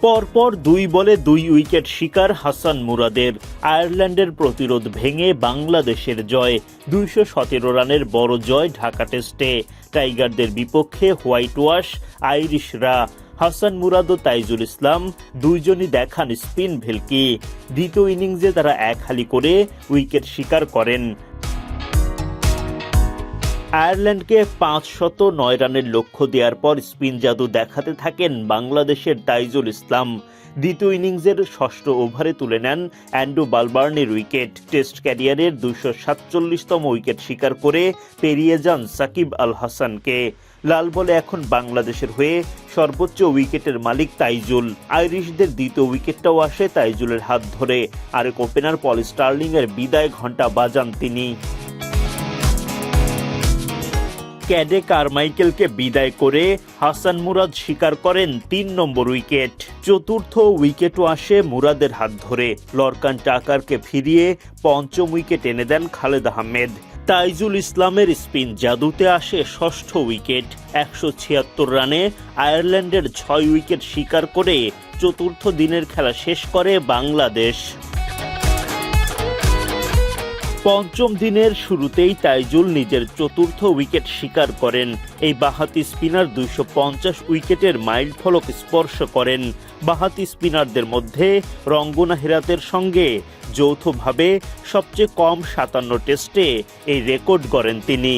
পরপর দুই বলে দুই উইকেট শিকার হাসান মুরাদের। আয়ারল্যান্ডের প্রতিরোধ ভেঙে বাংলাদেশের জয়, দুইশো সতেরো রানের বড় জয় ঢাকা টেস্টে। টাইগারদের বিপক্ষে হোয়াইট ওয়াশ আইরিশরা হাসান মুরাদ ও তাইজুল ইসলাম দুইজনই দেখান স্পিন ভেলকি। দ্বিতীয় ইনিংসে তারা এক হালি করে উইকেট শিকার করেন। আয়ারল্যান্ডকে পাঁচ শত নয় রানের লক্ষ্য দেওয়ার পর স্পিন জাদু দেখাতে থাকেন বাংলাদেশের তাইজুল ইসলাম। দ্বিতীয় ইনিংসের ষষ্ঠ ওভারে তুলে নেন অ্যান্ড্রু বালবার্নের উইকেট। টেস্ট ক্যারিয়ারের দুশো সাতচল্লিশতম উইকেট শিকার করে পেরিয়ে যান সাকিব আল হাসানকে। লাল বলে এখন বাংলাদেশের হয়ে সর্বোচ্চ উইকেটের মালিক তাইজুল। আইরিশদের দ্বিতীয় উইকেটটাও আসে তাইজুলের হাত ধরে। আরেক ওপেনার পল স্টার্লিংয়ের বিদায় ঘণ্টা বাজান তিনি। ক্যাডে কারমাইকেলকে বিদায় করে হাসান মুরাদ স্বীকার করেন তিন নম্বর উইকেট। চতুর্থ উইকেটও আসে মুরাদের হাত ধরে। লরকান টাকারকে ফিরিয়ে পঞ্চম উইকেট এনে দেন খালেদ আহমেদ। তাইজুল ইসলামের স্পিন জাদুতে আসে ষষ্ঠ উইকেট। একশো ছিয়াত্তর রানে আয়ারল্যান্ডের ছয় উইকেট শিকার করে চতুর্থ দিনের খেলা শেষ করে বাংলাদেশ। পঞ্চম দিনের শুরুতেই তাইজুল নিজের চতুর্থ উইকেট শিকার করেন। এই বাহাতি স্পিনার দুইশো পঞ্চাশ উইকেটের মাইল ফলক স্পর্শ করেন। বাহাতি স্পিনারদের মধ্যে রঙ্গনা হেরাতের সঙ্গে যৌথভাবে সবচেয়ে কম সাতান্ন টেস্টে এই রেকর্ড গড়েন তিনি।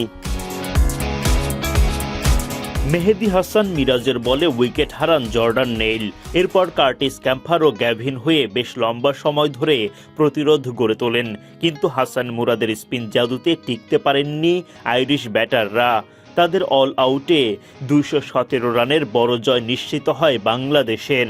মেহেদি হাসান মিরাজের বলে উইকেট হারান জর্ডান নেইল। এরপর কার্টিস ক্যাম্পার ও গ্যাভিন হয়ে বেশ লম্বা সময় ধরে প্রতিরোধ গড়ে তোলেন। কিন্তু হাসান মুরাদের স্পিন জাদুতে টিকতে পারেননি আইরিশ ব্যাটাররা। তাদের অল আউটে দুইশো সতেরো রানের বড় জয় নিশ্চিত হয় বাংলাদেশের।